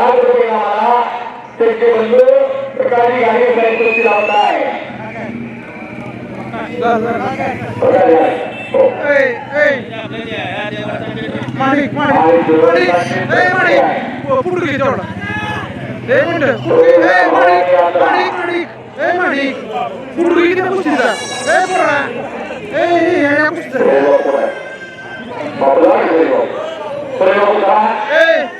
लाख रुपए हमारा सिक्के बंधु सरकारी गाड़ी में पैसे से लाता है माणिक माणिक माणिक ए माणिक पुडुगे जोड ए मुंड पुडुगे ए माणिक माणिक माणिक ए माणिक पुडुगे ते पुस्तिदा ए पोरा ए हे पुस्तिदा बाबा ए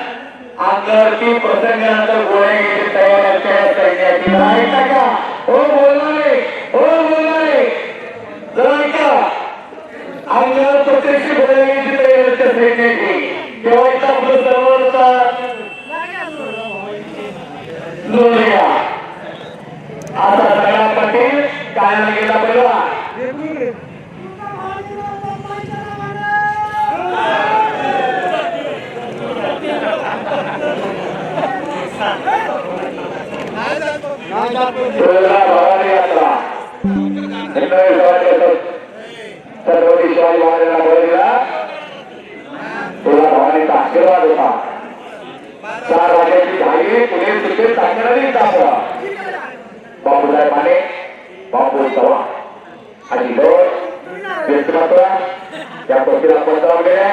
अंगावरती प्रसंगानंतर गोळ्या घ्यायची तयार असते या सैन्याची ऐका का हो बोलणारे हो बोलणारे. जर ऐका. आमदार प्रत्यक्ष बोलायची तयार असते सैन्याची. तेव्हा छत्रपती शिवाजी महाराजांना बोललेला तुला भवानीचा आशीर्वाद होता चार वाजेची पुणे सुट्टीत टाकणारी दाखवा बापूसाहेब माने बापू चव्हाण आणि दोन व्यक्तिमत्व या गोष्टीला पंचावन्न गेले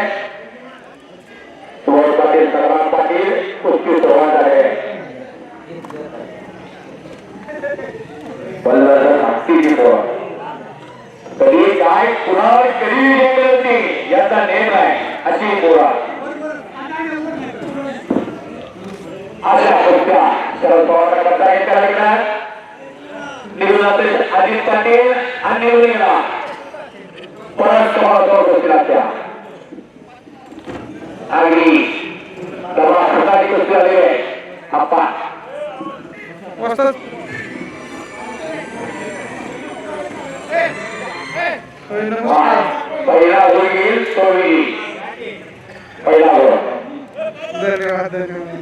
पाटील संग्राम पाटील कुस्ती अशा गोष्टी शरद पवार करता येत्या लागणार निघून जाते अजित पाटील आणि निघून गेला परत तुम्हाला गोष्टी लागत्या आणि दबा खताची गोष्टी आली आहे आपण वाजतात होय, नमस्कार पहिला होईल तो होईल पहिला हो धन्यवाद धन्यवाद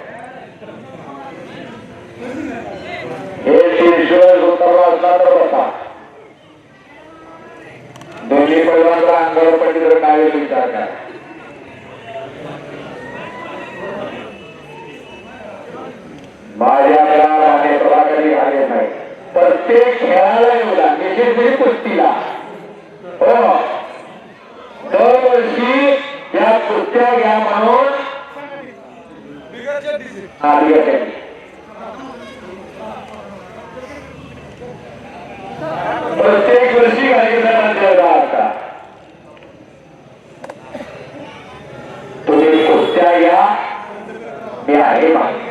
माझ्या माने कधी आले नाही. प्रत्येक खेळाला एवढा विशेष कुस्तीला. हो. दरवर्षी या कुस्त्या घ्या म्हणून प्रत्येक वर्षी कार्यक्रमात ठेवला आता तुम्ही कुस्त्या घ्या. मी आहे मागे.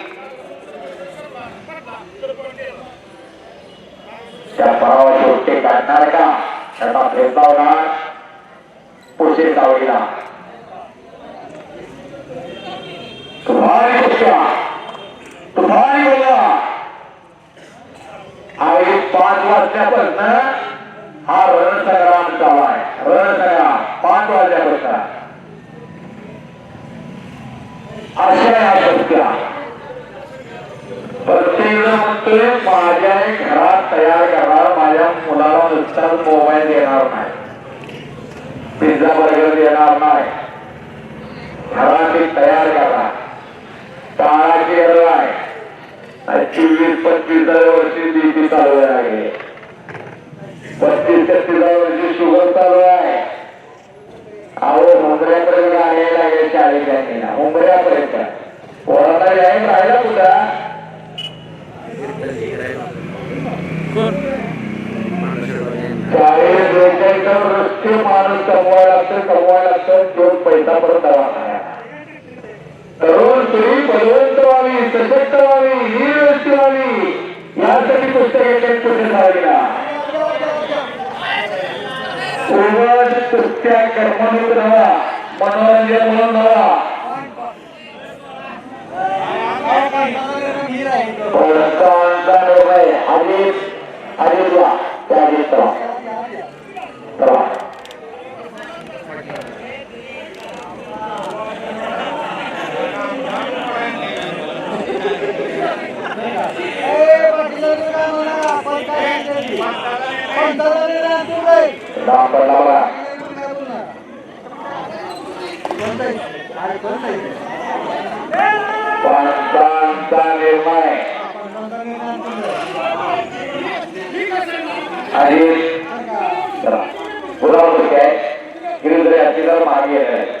काढणार का त्याचा फेरता होणार पुढचे सावळीला तुम्हाला गोष्टी तुम्हारी बोला आणि पाच वाजल्यापासून हा रणसंग्राम चालू आहे रणसंग्राम पाच वाजल्यापासून. प्रत्येक जण म्हणतोय माझ्या घरात तयार करणार माझ्या मुलाला नुसताच मोबाईल देणार नाही पिझ्झा बर्गर देणार नाही घराची तयार करा काळाची गरज आहे चोवीस पंचवीस वर्षी बीपी चालू आहे पस्तीस छत्तीस वर्षी शुगर चालू आहे अहो मुंबऱ्यापर्यंत आहे लागेल शाळेच्या मुंबऱ्यापर्यंत कोरोना जाईन राहिला कुठं Good. कमवाय लागतं कमवाय लागतं देऊन पैसा परत दवाखाना तरुण सुरी बलवंत व्हावी सशक्त व्हावी ही व्यवस्थित व्हावी यासाठी पुस्तकाच्या पुढे झालेला उगाच तुमच्या कर्मणूक नवा मनोरंजन म्हणून नवा कोणता निर्णय आधी आधी द्या आणि पुरा होत काय गिरींद्र याची जर मागे आहे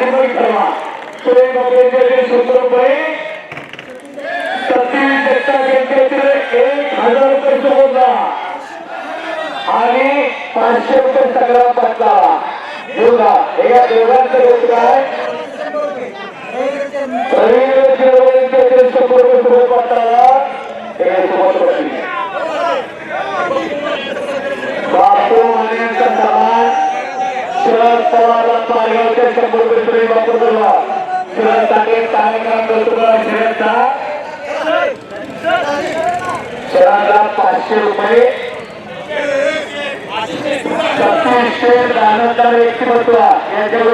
कार्यक्रम करवा। सुरेश बघेल के सत्र रुपये प्रत्येक व्यक्ता त्यांच्याकडे एक हज़ार रुपये चुकवला आणि पाचशे रुपये सगळा पटला दुर्गा, हे या दोघांचं रोज काय बापू आणि समाज, शरद पवार पारगावच्या তাকে তালিকায় করা ছেড়ে তা সোনাদাম পাঁচশো রুপয়ে ছত্রিশের দানোদ্দার একটি